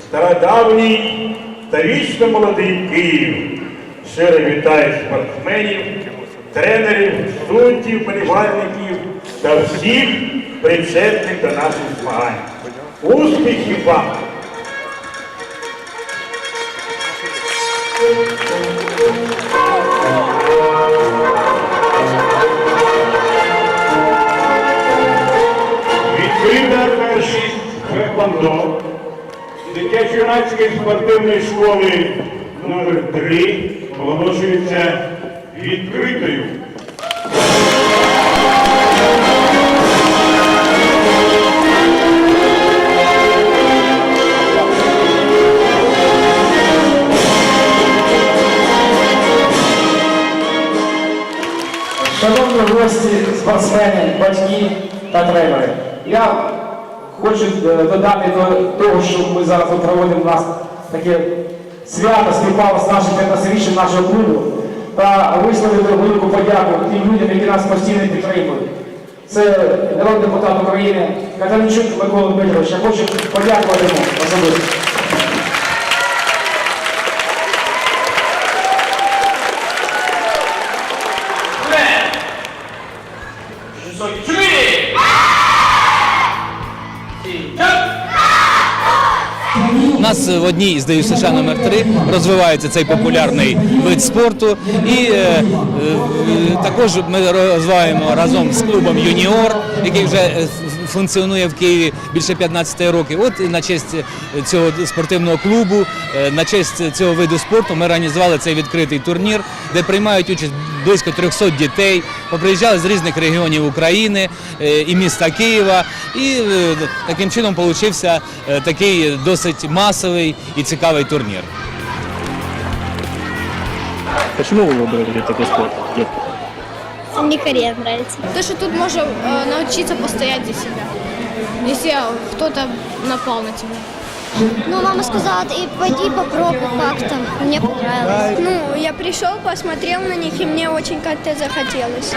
стародавній та вічно молодий Київ. Щиро вітає спортсменів, тренерів, суддів, болівальників та всіх причетних до наших змагань. Успіхів вам! Дитячо-юнацької спортивної школи номер 3 оголошується відкритою. Шановні гості, спортсмени, батьки та тренери, я хочу е, додати до того, що ми зараз проводимо у нас таке свято співпало з нашим 15-річчям нашого клубу та висловити велику подяку тим людям, які нас постійно підтримують. Це народний депутат України Катеринчук Микола Дмитрович. Я хочу подякувати йому особисто. Нас в одній ДЮСШ США номер 3 розвивається цей популярний вид спорту. І е, е, також ми розвиваємо разом з клубом Юніор, який вже е, функціонує в Києві більше 15 років. От на честь цього спортивного клубу, е, на честь цього виду спорту ми організували цей відкритий турнір, де приймають участь близько 300 дітей. Поприїжджали з різних регіонів України е, і міста Києва. І е, таким чином получився е, такий досить масовий і цікавий турнір. Почему вы выбрали такой спорт? Нет. Мне Корея нравится. То, что тут можно э, научиться постоять за себя, если кто-то напал на тебя. Ну, мама сказала, и пойди попробуй как-то. Мне понравилось. Ну, я пришел, посмотрел на них, и мне очень как-то захотелось.